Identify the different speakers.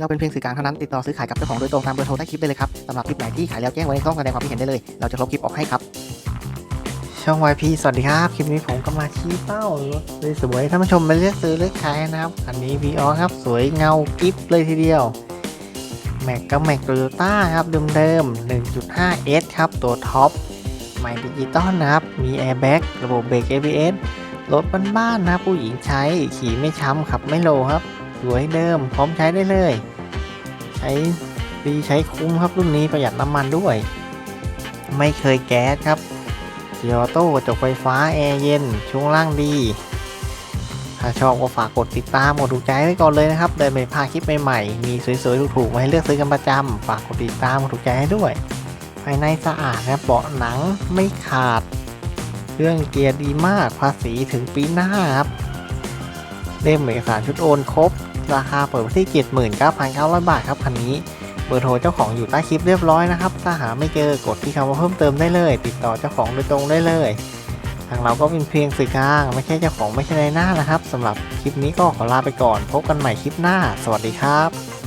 Speaker 1: เราเป็นเพียงสื่อกลางเท่านั้นติดต่อซื้อขายกับเจ้าของโดยตรงตามเบอร์โทรใต้คลิปได้เลยครับสำหรับคลิปไหนที่ขายแล้วแจ้งไว้ในช่องแสดงความคิดเห็นได้เลย เราจะลบคลิปออกให้ครับ ช่อง YP สวัสดีครับ คลิปนี้ผมก็มาชี้เป้ารถสวยท่านผู้ชมมาเลือกซื้อเลือกขายนะครับคันนี้ v ีออครับสวยเงากิฟเลยทีเดียวแม็กก็แม็กโตโยต้าครับเดิมๆ 1.5S ครับ ตัวท็อปใหม่ดิจิตอลนะครับ มีแอร์แบ็กระบบเบรก ABS รถบ้านๆนะครับผู้หญิงใช้ขี่ไม่ช้ำขับไม่โลครับ สวยเดิม พร้อมใช้ได้เลย ใช้ดีใช้คุ้มครับรุ่นนี้ประหยัดน้ำมันด้วย ไม่เคยแก๊สครับเกียร์ออโต้กระจกไฟฟ้า แอร์เย็น ช่วงล่างดี ถ้าชอบก็ฝากกดติดตามกดถูกใจไว้ก่อนเลยนะครับเดินไปพาคลิปใหม่ๆ มีสวยๆ ถูกๆ มาให้เลือกซื้อกันประจำฝากกดติดตามกดถูกใจให้ด้วย ภายในสะอาดครับเบาะหนังไม่ขาด เครื่องเกียร์ดีมากภาษีถึงปีหน้าครับ เล่มเอกสารชุดโอนครบ ราคาเปิดไว้ที่79,900บาทครับคันนี้เบอร์โทรเจ้าของอยู่ใต้คลิปเรียบร้อยนะครับถ้าหาไม่เจอกดที่คำว่าเพิ่มเติมได้เลย ติดต่อเจ้าของโดยตรงได้เลย ทางเราก็เป็นเพียงสื่อกลางไม่ใช่เจ้าของไม่ใช่ในหน้านะครับสำหรับคลิปนี้ก็ขอลาไปก่อน พบกันใหม่คลิปหน้า สวัสดีครับ